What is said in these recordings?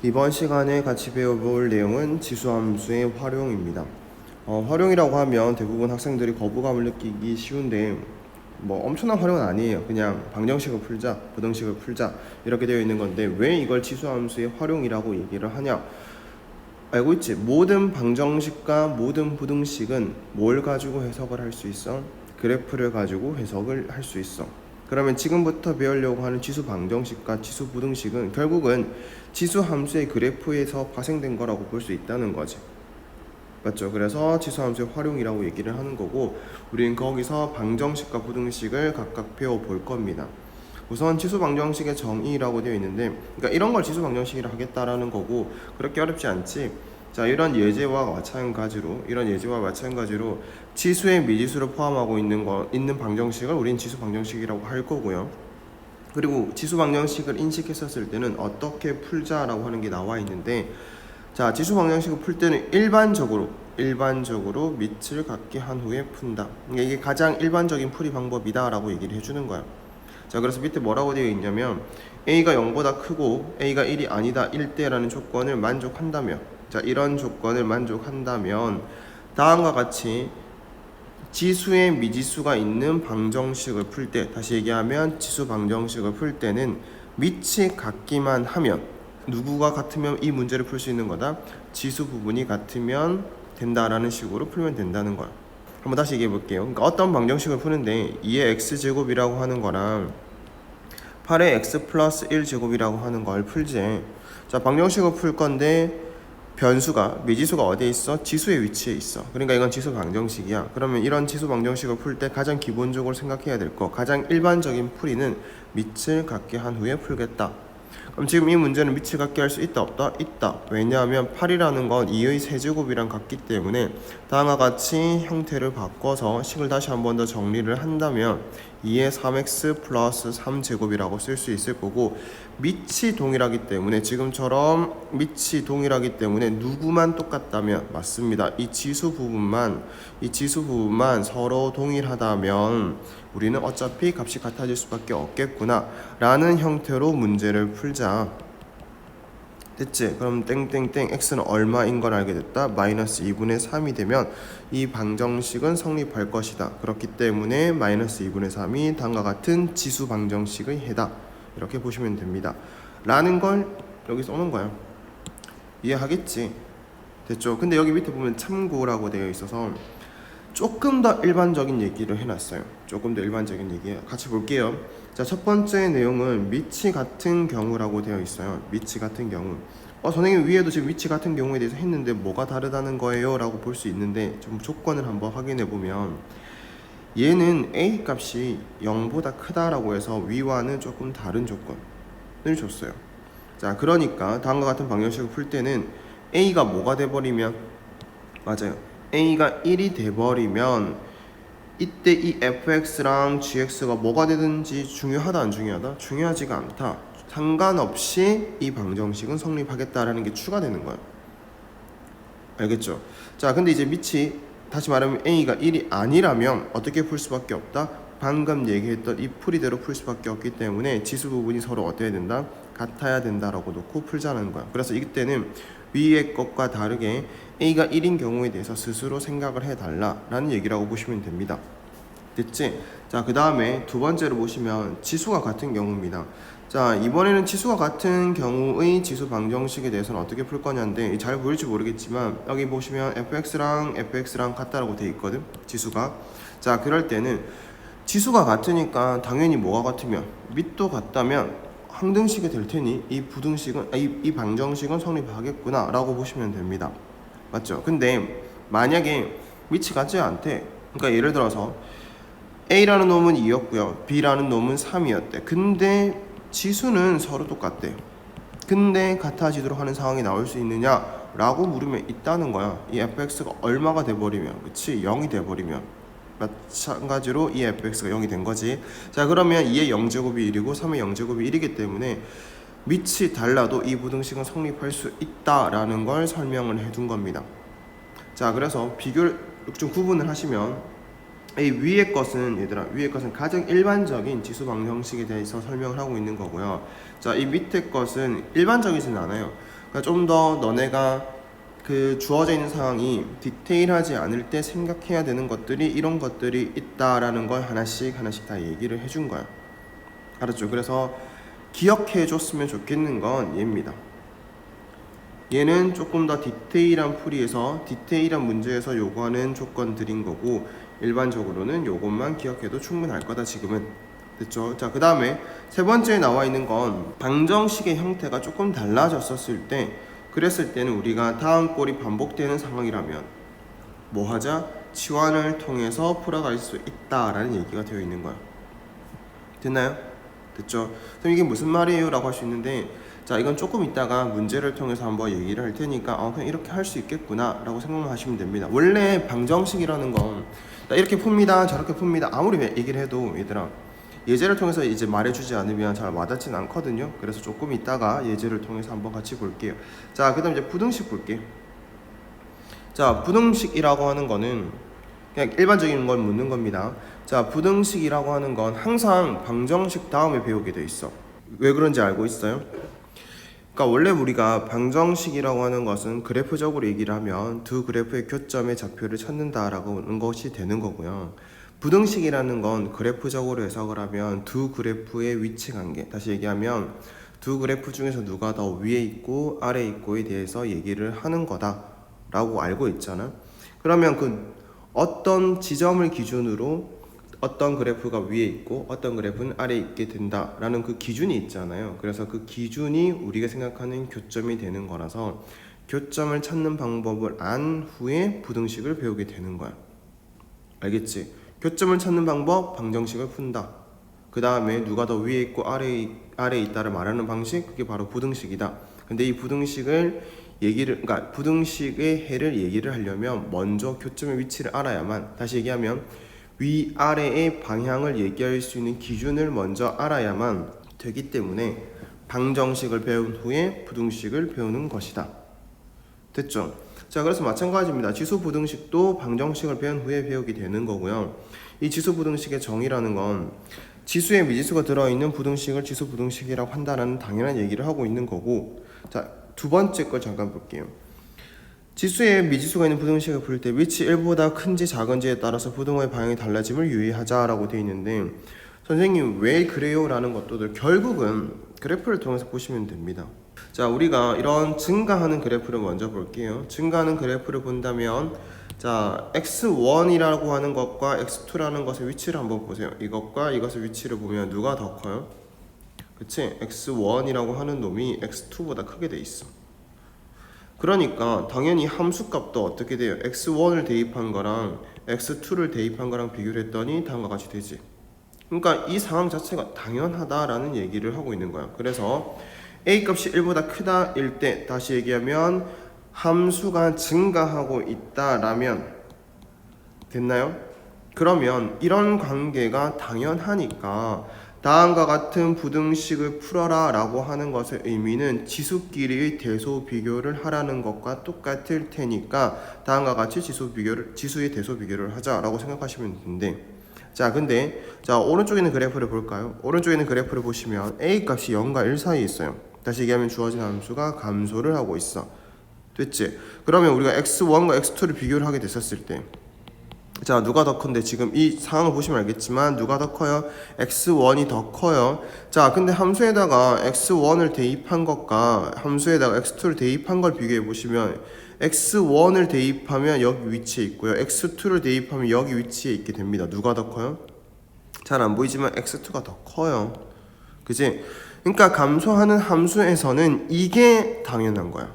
이번 시간에 같이 배워볼 내용은 지수함수의 활용입니다. 어, 활용이라고 하면 대부분 학생들이 거부감을 느끼기 쉬운데 뭐 엄청난 활용은 아니에요. 그냥 방정식을 풀자, 부등식을 풀자 이렇게 되어 있는 건데 왜 이걸 지수함수의 활용이라고 얘기를 하냐? 알고 있지? 모든 방정식과 모든 부등식은 뭘 가지고 해석을 할 수 있어? 그래프를 가지고 해석을 할 수 있어. 그러면 지금부터 배우려고 하는 지수 방정식과 지수 부등식은 결국은 지수 함수의 그래프에서 파생된 거라고 볼 수 있다는 거지. 맞죠? 그래서 지수 함수의 활용이라고 얘기를 하는 거고 우리는 거기서 방정식과 부등식을 각각 배워 볼 겁니다. 우선 지수 방정식의 정의라고 되어 있는데 그러니까 이런 걸 지수 방정식이라 하겠다라는 거고 그렇게 어렵지 않지. 자, 이런 예제와 마찬가지로 이런 예제와 마찬가지로 지수의 미지수를 포함하고 있는 거 있는 방정식을 우리는 지수 방정식이라고 할 거고요. 그리고 지수 방정식을 인식했었을 때는 어떻게 풀자라고 하는 게 나와 있는데 자, 지수 방정식을 풀 때는 일반적으로 일반적으로 밑을 갖게 한 후에 푼다. 그러니까 이게 가장 일반적인 풀이 방법이다라고 얘기를 해주는 거야. 자, 그래서 밑에 뭐라고 되어 있냐면 a가 0보다 크고 a가 1이 아니다 1대라는 조건을 만족한다면 자, 이런 조건을 만족한다면 다음과 같이 지수의 미지수가 있는 방정식을 풀 때 다시 얘기하면 지수 방정식을 풀 때는 밑이 같기만 하면 누구가 같으면 이 문제를 풀 수 있는 거다. 지수 부분이 같으면 된다라는 식으로 풀면 된다는 거야. 한번 다시 얘기해 볼게요. 그러니까 어떤 방정식을 푸는데 2의 x제곱이라고 하는 거랑 8의 x 플러스 1 제곱이라고 하는 걸 풀지. 자 방정식을 풀 건데 변수가 미지수가 어디에 있어? 지수의 위치에 있어. 그러니까 이건 지수 방정식이야. 그러면 이런 지수 방정식을 풀 때 가장 기본적으로 생각해야 될 거, 가장 일반적인 풀이는 밑을 갖게 한 후에 풀겠다. 그럼 지금 이 문제는 밑을 갖게 할 수 있다 없다? 있다. 왜냐하면 8이라는 건 2의 세제곱이랑 같기 때문에 다음과 같이 형태를 바꿔서 식을 다시 한 번 더 정리를 한다면 2의 3x 플러스 3제곱이라고 쓸 수 있을 거고 밑이 동일하기 때문에 지금처럼 밑이 동일하기 때문에 누구만 똑같다면 맞습니다. 이 지수 부분만 이 지수 부분만 서로 동일하다면 우리는 어차피 값이 같아질 수밖에 없겠구나 라는 형태로 문제를 풀자. 됐지? 그럼 땡땡땡 x는 얼마인 걸 알게 됐다. 마이너스 2분의 3이 되면 이 방정식은 성립할 것이다. 그렇기 때문에 마이너스 2분의 3이 다음과 같은 지수 방정식의 해다. 이렇게 보시면 됩니다. 라는 걸 여기 써놓은 거야. 이해하겠지? 됐죠? 근데 여기 밑에 보면 참고라고 되어 있어서 조금 더 일반적인 얘기를 해놨어요. 조금 더 일반적인 얘기 같이 볼게요. 자, 첫 번째 내용은 미치 같은 경우라고 되어 있어요. 미치 같은 경우. 어, 선생님 위에도 지금 위치 같은 경우에 대해서 했는데 뭐가 다르다는 거예요? 라고 볼 수 있는데 좀 조건을 한번 확인해 보면 얘는 a 값이 0보다 크다라고 해서 위와는 조금 다른 조건을 줬어요. 자, 그러니까 다음과 같은 방정식을 풀 때는 a가 뭐가 돼 버리면 맞아요. a가 1이 돼 버리면 이때 이 fx랑 gx가 뭐가 되든지 중요하다 안 중요하다? 중요하지가 않다. 상관없이 이 방정식은 성립하겠다라는 게 추가되는 거예요. 알겠죠? 자, 근데 이제 밑이 다시 말하면 a가 1이 아니라면 어떻게 풀 수밖에 없다? 방금 얘기했던 이 풀이대로 풀 수밖에 없기 때문에 지수 부분이 서로 어때야 된다? 같아야 된다라고 놓고 풀자는 거야. 그래서 이때는 위의 것과 다르게 a가 1인 경우에 대해서 스스로 생각을 해달라라는 얘기라고 보시면 됩니다. 됐지? 자, 그 다음에 두 번째로 보시면 지수가 같은 경우입니다. 자, 이번에는 지수가 같은 경우의 지수 방정식에 대해서는 어떻게 풀 거냐인데 잘 보일지 모르겠지만 여기 보시면 fx랑 fx랑 같다라고 돼 있거든. 지수가. 자, 그럴 때는 지수가 같으니까 당연히 뭐가 같으면 밑도 같다면 항등식이 될 테니 이 부등식은 아, 이, 이 방정식은 성립하겠구나라고 보시면 됩니다. 맞죠? 근데 만약에 밑이 같지 않대. 그러니까 예를 들어서 A라는 놈은 2였고요. B라는 놈은 3이었대. 근데 지수는 서로 똑같대. 근데 같아지도록 하는 상황이 나올 수 있느냐 라고 물으면 있다는 거야. 이 fx가 얼마가 돼버리면, 그치? 0이 돼버리면. 마찬가지로 이 fx가 0이 된 거지. 자, 그러면 2의 0제곱이 1이고 3의 0제곱이 1이기 때문에 밑이 달라도 이 부등식은 성립할 수 있다라는 걸 설명을 해둔 겁니다. 자, 그래서 비교를 좀 구분을 하시면 이 위의 것은 얘들아 위의 것은 가장 일반적인 지수 방정식에 대해서 설명을 하고 있는 거고요. 자, 이 밑에 것은 일반적이진 않아요. 그러니까 좀 더 너네가 그 주어져 있는 상황이 디테일하지 않을 때 생각해야 되는 것들이 이런 것들이 있다라는 걸 하나씩 하나씩 다 얘기를 해준 거야. 알았죠? 그래서 기억해 줬으면 좋겠는 건 얘입니다. 얘는 조금 더 디테일한 풀이에서 디테일한 문제에서 요구하는 조건들인 거고 일반적으로는 요것만 기억해도 충분할 거다 지금은 됐죠? 자 그 다음에 세 번째에 나와 있는 건 방정식의 형태가 조금 달라졌었을 때 그랬을 때는 우리가 다음 꼴이 반복되는 상황이라면 뭐 하자? 치환을 통해서 풀어갈 수 있다라는 얘기가 되어 있는 거야 됐나요? 됐죠? 그럼 이게 무슨 말이에요? 라고 할 수 있는데 자 이건 조금 이따가 문제를 통해서 한번 얘기를 할 테니까 어 그냥 이렇게 할 수 있겠구나 라고 생각만 하시면 됩니다. 원래 방정식이라는 건 나 이렇게 풉니다 저렇게 풉니다 아무리 얘기를 해도 얘들아 예제를 통해서 이제 말해주지 않으면 잘 와닿진 않거든요. 그래서 조금 이따가 예제를 통해서 한번 같이 볼게요. 자그 다음 이제 부등식 볼게요. 자 부등식이라고 하는 거는 그냥 일반적인 걸 묻는 겁니다 자 부등식이라고 하는 건 항상 방정식 다음에 배우게 돼 있어 왜 그런지 알고 있어요? 그러니까 원래 우리가 방정식이라고 하는 것은 그래프적으로 얘기를 하면 두 그래프의 교점의 좌표를 찾는다라고 하는 것이 되는 거고요. 부등식이라는 건 그래프적으로 해석을 하면 두 그래프의 위치 관계. 다시 얘기하면 두 그래프 중에서 누가 더 위에 있고 아래에 있고에 대해서 얘기를 하는 거다라고 알고 있잖아. 그러면 그 어떤 지점을 기준으로 어떤 그래프가 위에 있고 어떤 그래프는 아래에 있게 된다라는 그 기준이 있잖아요. 그래서 그 기준이 우리가 생각하는 교점이 되는 거라서 교점을 찾는 방법을 안 후에 부등식을 배우게 되는 거야. 알겠지? 교점을 찾는 방법 방정식을 푼다. 그 다음에 누가 더 위에 있고 아래에 아래에 있다를 말하는 방식 그게 바로 부등식이다. 근데 이 부등식을 얘기를 그러니까 부등식의 해를 얘기를 하려면 먼저 교점의 위치를 알아야만 다시 얘기하면 위 아래의 방향을 얘기할 수 있는 기준을 먼저 알아야만 되기 때문에 방정식을 배운 후에 부등식을 배우는 것이다. 됐죠? 자, 그래서 마찬가지입니다. 지수 부등식도 방정식을 배운 후에 배우게 되는 거고요. 이 지수 부등식의 정의라는 건 지수에 미지수가 들어있는 부등식을 지수 부등식이라고 한다는 당연한 얘기를 하고 있는 거고 자, 두 번째 걸 잠깐 볼게요. 지수에 미지수가 있는 부등식을 풀때 위치 1보다 큰지 작은지에 따라서 부등호의 방향이 달라짐을 유의하자라고 되어 있는데 선생님 왜 그래요? 라는 것도 결국은 그래프를 통해서 보시면 됩니다. 자 우리가 이런 증가하는 그래프를 먼저 볼게요. 증가하는 그래프를 본다면 자 x1이라고 하는 것과 x2라는 것의 위치를 한번 보세요. 이것과 이것의 위치를 보면 누가 더 커요? 그치? x1이라고 하는 놈이 x2보다 크게 돼 있어. 그러니까 당연히 함수값도 어떻게 돼요? x1을 대입한 거랑 x2를 대입한 거랑 비교를 했더니 다음과 같이 되지. 그러니까 이 상황 자체가 당연하다라는 얘기를 하고 있는 거야. 그래서 a 값이 1보다 크다일 때 다시 얘기하면 함수가 증가하고 있다라면 됐나요? 그러면 이런 관계가 당연하니까 다음과 같은 부등식을 풀어라 라고 하는 것의 의미는 지수끼리의 대소 비교를 하라는 것과 똑같을 테니까 다음과 같이 지수 비교를 지수의 대소 비교를 하자 라고 생각하시면 되는데 자 근데 자 오른쪽에 있는 그래프를 볼까요? 오른쪽에 있는 그래프를 보시면 a 값이 0과 1 사이에 있어요. 다시 얘기하면 주어진 함수가 감소를 하고 있어. 됐지? 그러면 우리가 x1과 x2를 비교를 하게 됐었을 때 자 누가 더 큰데 지금 이 상황을 보시면 알겠지만 누가 더 커요? x1이 더 커요 자 근데 함수에다가 x1을 대입한 것과 함수에다가 x2를 대입한 걸 비교해 보시면 x1을 대입하면 여기 위치에 있고요 x2를 대입하면 여기 위치에 있게 됩니다 누가 더 커요? 잘 안 보이지만 x2가 더 커요 그지? 그러니까 감소하는 함수에서는 이게 당연한 거야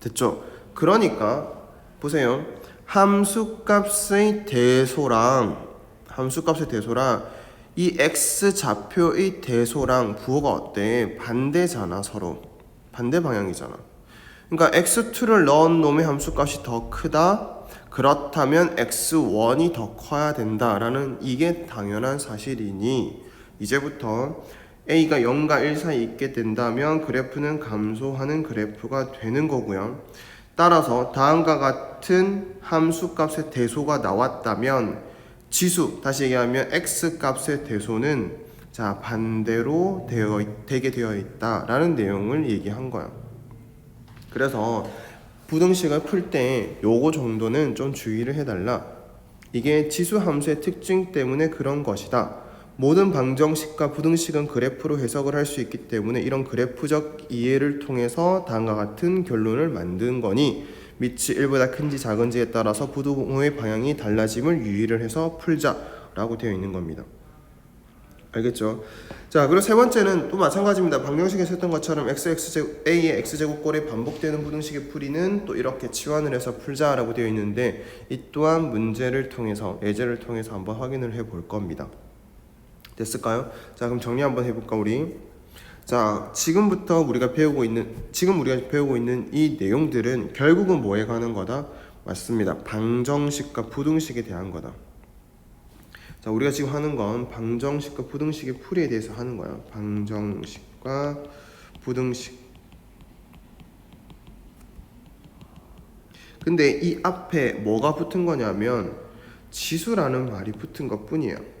됐죠? 그러니까 보세요 함수값의 대소랑 함수값의 대소랑 이 x 좌표의 대소랑 부호가 어때? 반대잖아 서로. 반대 방향이잖아. 그러니까 x2를 넣은 놈의 함수값이 더 크다? 그렇다면 x1이 더 커야 된다라는 이게 당연한 사실이니 이제부터 a가 0과 1 사이 있게 된다면 그래프는 감소하는 그래프가 되는 거고요 따라서 다음과 같은 함수값의 대소가 나왔다면 지수 다시 얘기하면 x 값의 대소는 자 반대로 되어 있- 되게 되어 있다라는 내용을 얘기한 거야. 그래서 부등식을 풀 때 요거 정도는 좀 주의를 해달라. 이게 지수 함수의 특징 때문에 그런 것이다. 모든 방정식과 부등식은 그래프로 해석을 할 수 있기 때문에 이런 그래프적 이해를 통해서 다음과 같은 결론을 만든 거니 밑이 1보다 큰지 작은지에 따라서 부등호의 방향이 달라짐을 유의를 해서 풀자라고 되어 있는 겁니다. 알겠죠? 자, 그리고 세 번째는 또 마찬가지입니다. 방정식에서 했던 것처럼 x x 제곱 a의 x 제곱꼴에 반복되는 부등식의 풀이는 또 이렇게 치환을 해서 풀자라고 되어 있는데 이 또한 문제를 통해서 예제를 통해서 한번 확인을 해 볼 겁니다. 됐을까요? 자, 그럼 정리 한번 해볼까 우리? 자, 지금부터 우리가 배우고 있는 지금 우리가 배우고 있는 이 내용들은 결국은 뭐에 관한 거다? 맞습니다. 방정식과 부등식에 대한 거다. 자, 우리가 지금 하는 건 방정식과 부등식의 풀이에 대해서 하는 거야. 방정식과 부등식. 근데 이 앞에 뭐가 붙은 거냐면 지수라는 말이 붙은 것 뿐이에요.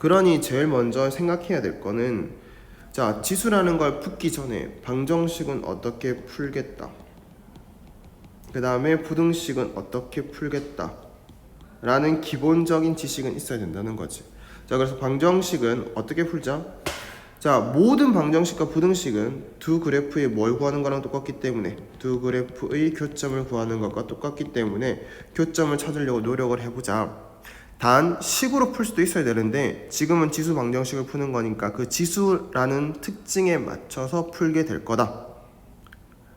그러니 제일 먼저 생각해야 될 거는 자, 지수라는 걸 붙기 전에 방정식은 어떻게 풀겠다. 그 다음에 부등식은 어떻게 풀겠다. 라는 기본적인 지식은 있어야 된다는 거지. 자, 그래서 방정식은 어떻게 풀자? 자, 모든 방정식과 부등식은 두 그래프의 뭘 구하는 거랑 똑같기 때문에 두 그래프의 교점을 구하는 것과 똑같기 때문에 교점을 찾으려고 노력을 해보자. 단 식으로 풀 수도 있어야 되는데 지금은 지수 방정식을 푸는 거니까 그 지수라는 특징에 맞춰서 풀게 될 거다.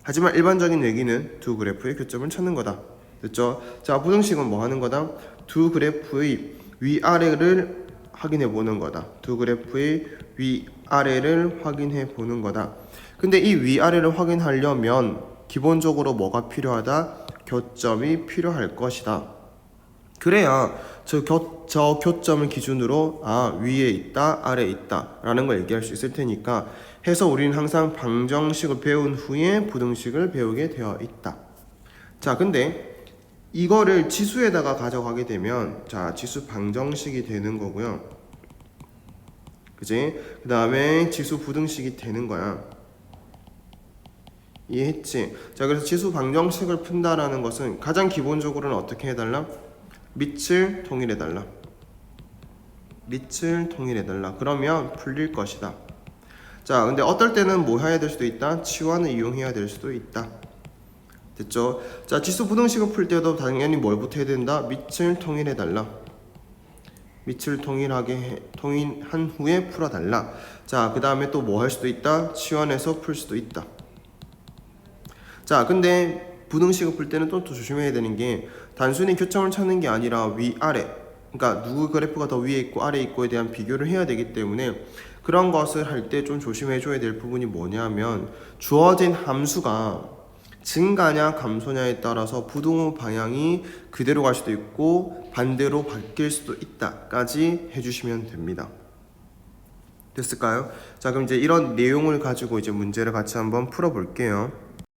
하지만 일반적인 얘기는 두 그래프의 교점을 찾는 거다. 됐죠? 자, 부등식은 뭐 하는 거다? 두 그래프의 위아래를 확인해 보는 거다. 두 그래프의 위아래를 확인해 보는 거다. 근데 이 위아래를 확인하려면 기본적으로 뭐가 필요하다? 교점이 필요할 것이다. 그래야 저, 교, 저 교점을 기준으로 아 위에 있다 아래에 있다 라는 걸 얘기할 수 있을 테니까 해서 우리는 항상 방정식을 배운 후에 부등식을 배우게 되어 있다. 자 근데 이거를 지수에다가 가져가게 되면 자 지수 방정식이 되는 거고요. 그지? 그 다음에 지수 부등식이 되는 거야. 이해했지? 자 그래서 지수 방정식을 푼다라는 것은 가장 기본적으로는 어떻게 해달라 밑을 통일해 달라. 밑을 통일해 달라. 그러면 풀릴 것이다. 자, 근데 어떨 때는 뭐 해야 될 수도 있다? 치환을 이용해야 될 수도 있다. 됐죠? 자, 지수 부등식을 풀 때도 당연히 뭘부터 해야 된다? 밑을 통일해 달라. 밑을 통일하게 해, 통일한 후에 풀어 달라. 자, 그 다음에 또 뭐 할 수도 있다? 치환해서 풀 수도 있다. 자, 근데 부등식을 풀 때는 또, 또 조심해야 되는 게 단순히 교점을 찾는 게 아니라 위아래 그러니까 누구 그래프가 더 위에 있고 아래에 있고에 대한 비교를 해야 되기 때문에 그런 것을 할 때 좀 조심해 줘야 될 부분이 뭐냐면 주어진 함수가 증가냐 감소냐에 따라서 부등호 방향이 그대로 갈 수도 있고 반대로 바뀔 수도 있다까지 해주시면 됩니다. 됐을까요? 자 그럼 이제 이런 내용을 가지고 이제 문제를 같이 한번 풀어볼게요.